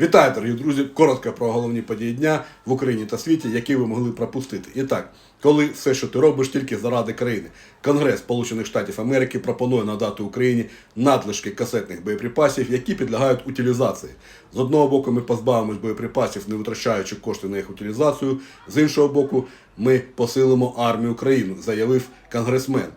Вітаю, дорогі друзі! Коротко про головні події дня в Україні та світі, які ви могли пропустити. І так, коли все, що ти робиш, тільки заради країни. Конгрес Сполучених Штатів Америки пропонує надати Україні надлишки касетних боєприпасів, які підлягають утилізації. З одного боку, ми позбавимось боєприпасів, не витрачаючи кошти на їх утилізацію. З іншого боку, ми посилимо армію України, заявив конгресмен.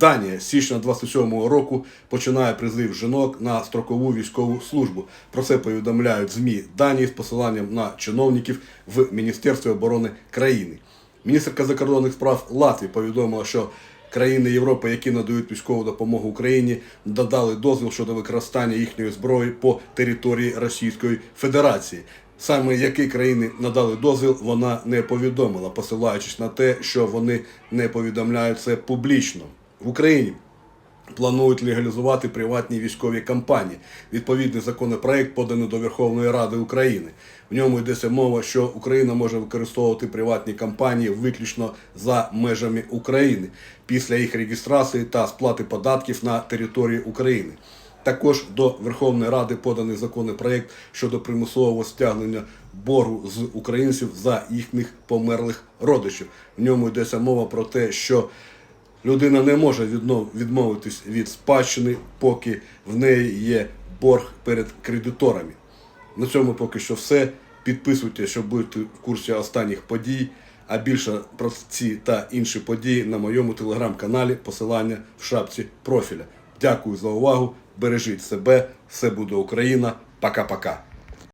Данія з січня 27-го року починає призив жінок на строкову військову службу. Про це повідомляють ЗМІ Данії з посиланням на чиновників в Міністерстві оборони країни. Міністерка закордонних справ Латвії повідомила, що країни Європи, які надають військову допомогу Україні, додали дозвіл щодо використання їхньої зброї по території Російської Федерації. Саме які країни надали дозвіл, вона не повідомила, посилаючись на те, що вони не повідомляють це публічно в Україні. Планують легалізувати приватні військові компанії. Відповідний законопроект поданий до Верховної Ради України. В ньому йдеться мова, що Україна може використовувати приватні компанії виключно за межами України після їх реєстрації та сплати податків на території України. Також до Верховної Ради поданий законопроект щодо примусового стягнення боргу з українців за їхніх померлих родичів. В ньому йдеться мова про те, що людина не може відмовитись від спадщини, поки в неї є борг перед кредиторами. На цьому поки що все. Підписуйтесь, щоб бути в курсі останніх подій. А більше про ці та інші події на моєму телеграм-каналі. Посилання в шапці профіля. Дякую за увагу. Бережіть себе. Все буде Україна. Пока-пока.